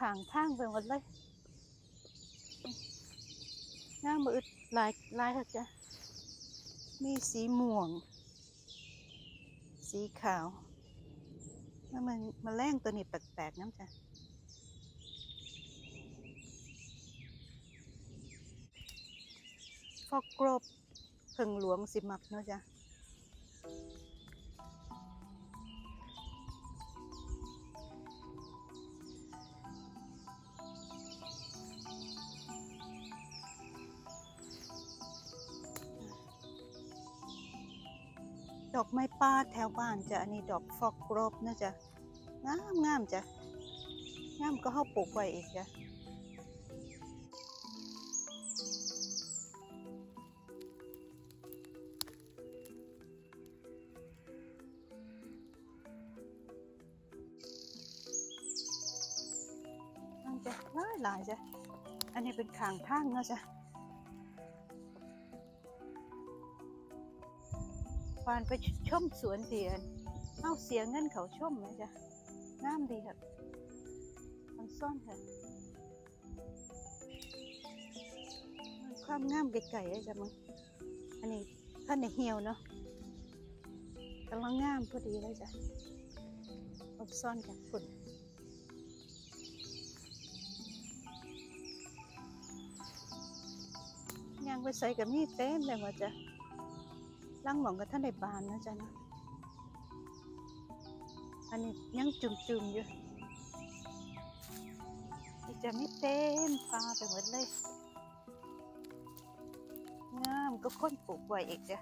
ขางทางไปหมดเลยงามืดลายลายค่ะจ้ะมีสีม่วง สีขาวแล้วมันมาแรงตัวนี้แปลกๆน้ำจ้ะฟอกกรบเพิ่งหลวงสิมักเนาะจ้ะ ไม้ป่าแถวบ้านจ้ะอันนี้ดอกฟอกกรอบนะจ๊ะงามงามจ้ะงามก็เข้าปลูกไว้อีกจ้ะนั่นจ้ะหลายหลายจ้ะอันนี้เป็นขางทางนะจ๊ะ ปานไปชมสวนเดียนเอาเสียงเงินเขาชมไหมจ๊ะงามดีครับมันซ่อนค่ะความงามไก่ๆเลยจ้ะมึงอันนี้ท่านในเหี่ยวเนาะกำลังงามพอดีเลยจ้ะอาซ่อนกับฝุ่นยางไปใส่กับมีเต็มเลยว่าจ้ะ ลังหมองกับท่านในบานนะจ๊ะนะอันนี้ยังจุ่มๆอยู่นี่จะไม่เต็มปลาไปหมดเลยงามก็ค้นปลูกไว้อีกจ้ะ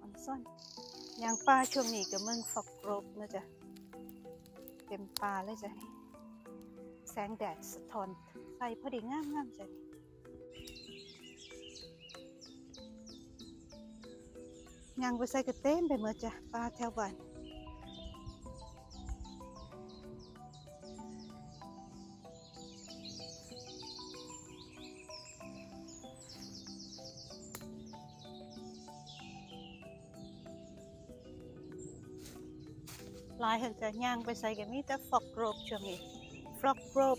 อันซ่อนยางปลาช่วงนี้กับเมืองฟอกรบนะจ๊ะเต็มปลาเลยจ้ะแสงแดดสะท้อนใส่พอดีงามๆจ้ะ ยางไปใส่กระเต้มไปหมดจ้ะปลาแถวบ้านลายแห่งจะย่างไปใส่กันมีแต่ฟอกโรบช่วงนี้ฟอกโรบ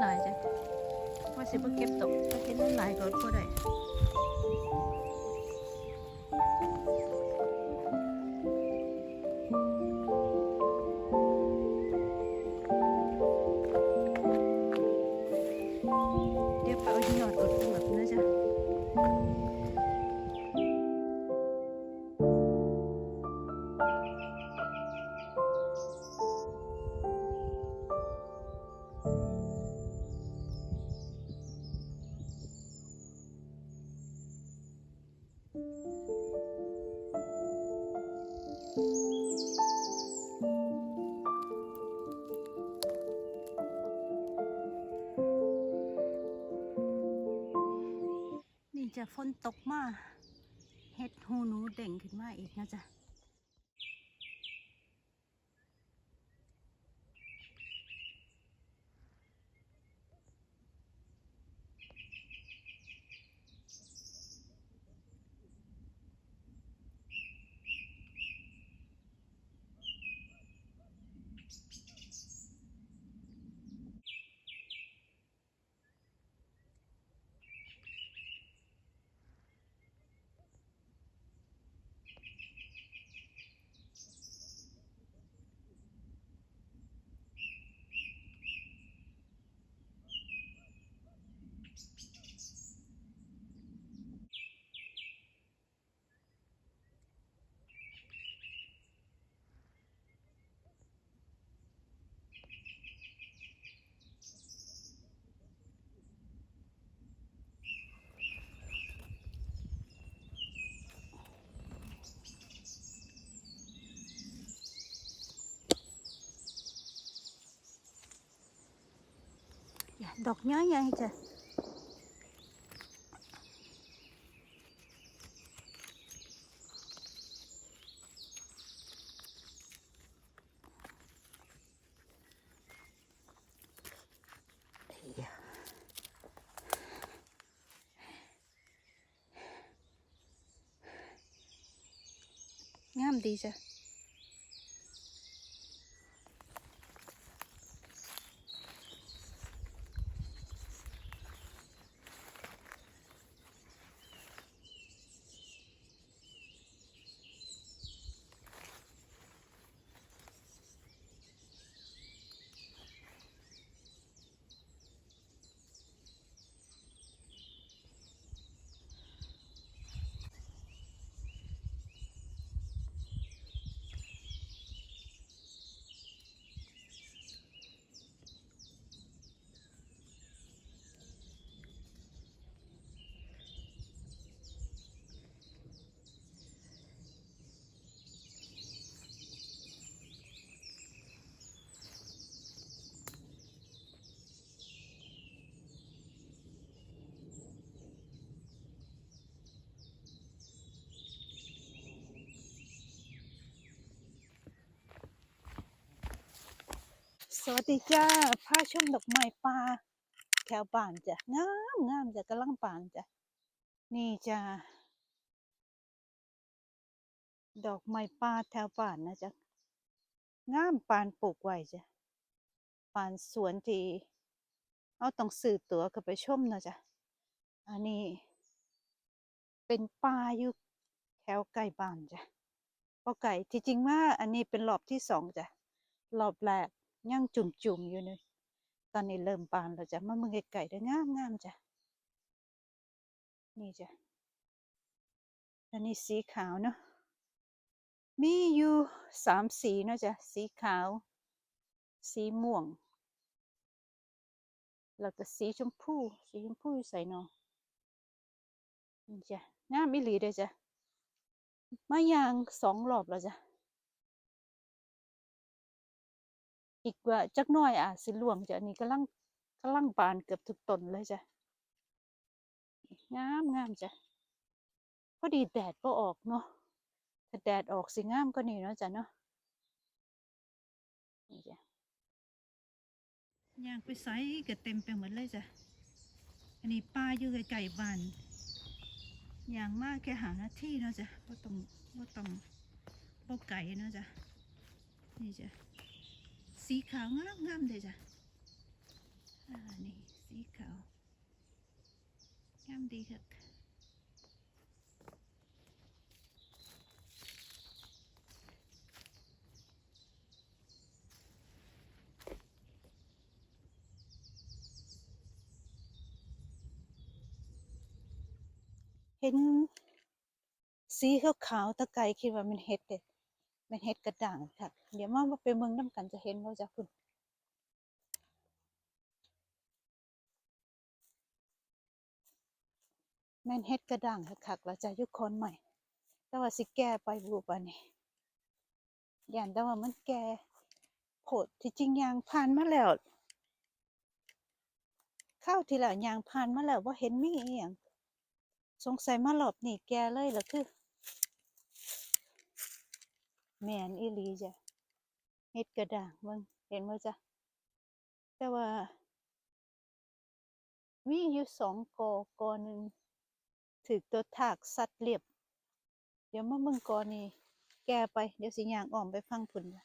หลายจ้ะว่าสิบ่เก็บตกถ้าเห็นมันหลายก่อนก็ได้ นี่จะฝนตกมาเห็ดหูหนูเด่งขึ้นมาอีกนะจ๊ะ ดอกย้อยใหญ่จ้ะงามดีจ้ะ วัสดีจ้าพาชมดอกไม้ป่าแถวบ้านจ้ะงามงามจ้ะกำลังบานจ้ะนี่จ้าดอกไม้ป่าแถวบ้านนะจ๊ะงามปานปลูกไว้จ้ะปานสวนที่เอาต้องซื้อตัวก็ไปชมนะจ๊ะอันนี้ เป็นป่าอยู่แถวใกล้บ้านจ้ะก็ไก่ที่จริงว่าอันนี้เป็นรอบที่สองจ้ะรอบแรก ยังจุ่มๆอยู่เลยตอนนี้เริ่มบานแล้วจ้ะมาเมืองไก่ๆได้งามงามจ้ะนี่จ้ะอันนี้สีขาวเนาะมีอยู่สามสีเนาะจ้ะสีขาว สีม่วง แล้วก็สีชมพูสีชมพูใส่เนาะนี่จ้ะงามอีหลีเด้อจ้ะมายางสองรอบแล้วจ้ะ อีกว่าจักหน่อยอาจสิล่วงจ้ะอันนี้กำลังกำลังบานเกือบทุกต้นเลยจ้ะงามงามจ้ะพอดีแดดก็ออกเนาะถ้าแดดออกสิงามก็นี่เนาะจ้ะเนาะนี่จ้ะยางไปไสก็เต็มไปหมดเลยจ้ะอันนี้ป้าอยู่ไกลๆบ้านยางมากแค่หาหน้าที่เนาะจ้ะบ่าต้องบ่าต้องบ่ไก่เนาะจ้ะนี่จ้ะ สีขาวงามงามเลยจ้ะอ่านี่สีขาวงามดีครับเห็นสีขาวๆตะไกรคิดว่ามันเห็ดเด็ด มันเห็ดกระด่างค่ะ เดี๋ยวมาไปเมืองน้ำกันจะเห็นว่าจะคุณแม่นเฮ็ดกระด่างคักๆแล้วจะยุคคนใหม่ แต่ว่าสิแก้ไปบูบอันนี้ย่านแต่ว่ามันแก่โผดที่จริงยางผ่านมาแล้วข้าวที่แล้วยางผ่านมาแล้วว่าเห็นมีอียงสงสัยมารอบนี่แกเลยล่ะคือ แม่นอีหลีจ้ะเฮ็ดกระด่างเบิ่งเห็นบ่จ้ะแต่ว่า มีอยู่สองกอกอหนึ่งถือตัวถากสัตว์เรียบ เดี๋ยวมาเบิ่งกอนี้แกไป เดี๋ยวสิย่างอ้อมไปฟังพุ่นว่ะ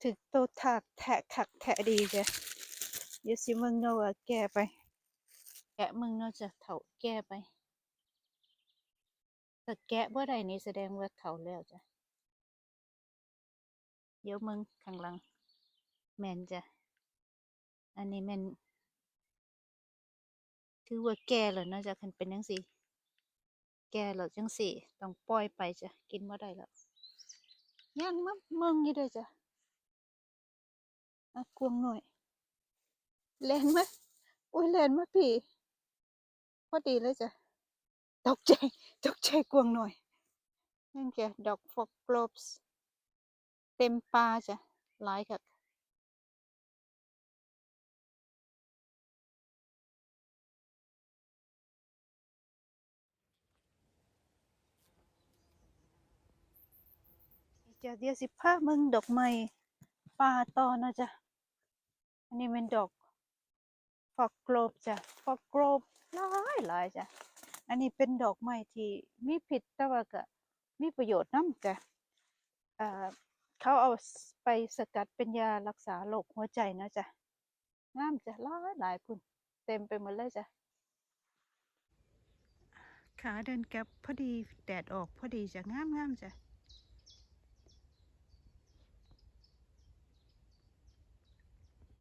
ถือตัวถากแทะขักแทะดีจ้ะเดี๋ยวสิเบิ่งเนาะว่าแกไป แกะมึงเนาะจะเฒ่าแก้ไป แต่แกะบ่ได้นี่แสดงว่าเฒ่าแล้วจ้ะ เดี๋ยวมึงข้างหลัง แม่นจ้ะ อันนี้แม่นถือว่าแก่แล้วเนาะจ้ะคันเป็นจังซี่ แก่แล้วจังซี่ ต้องปล่อยไปจ้ะ กินบ่ได้แล้วย่างมาเมืองอยู่เด้อจ้ะอะกวงหน่อยแลนมาอุ้ยแลนมาพี่ พอดีเลยจ้ะ ตกใจ ตกใจกวงหน่อยนั่นจ้ะดอกฟอกกลบเต็มป่าจ้ะหลายจักจะเดียวสิผ้ามึงดอกไม้ป่าตอนนะจ้ะอันนี้เป็นดอกฟอกกลบจ้ะฟอกกลบหลายหลายจ้ะ อันนี้เป็นดอกไม้ที่มีผิดแต่ว่าก็มีประโยชน์น้ำจ้ะเขาเอาไปสกัดเป็นยารักษาโรคหัวใจนะจ๊ะงามจ้ะหลายหลายพุ่นเต็มไปหมดเลยจ้ะขาเดินกลับพอดีแดดออกพอดีจะงามงามจ้ะ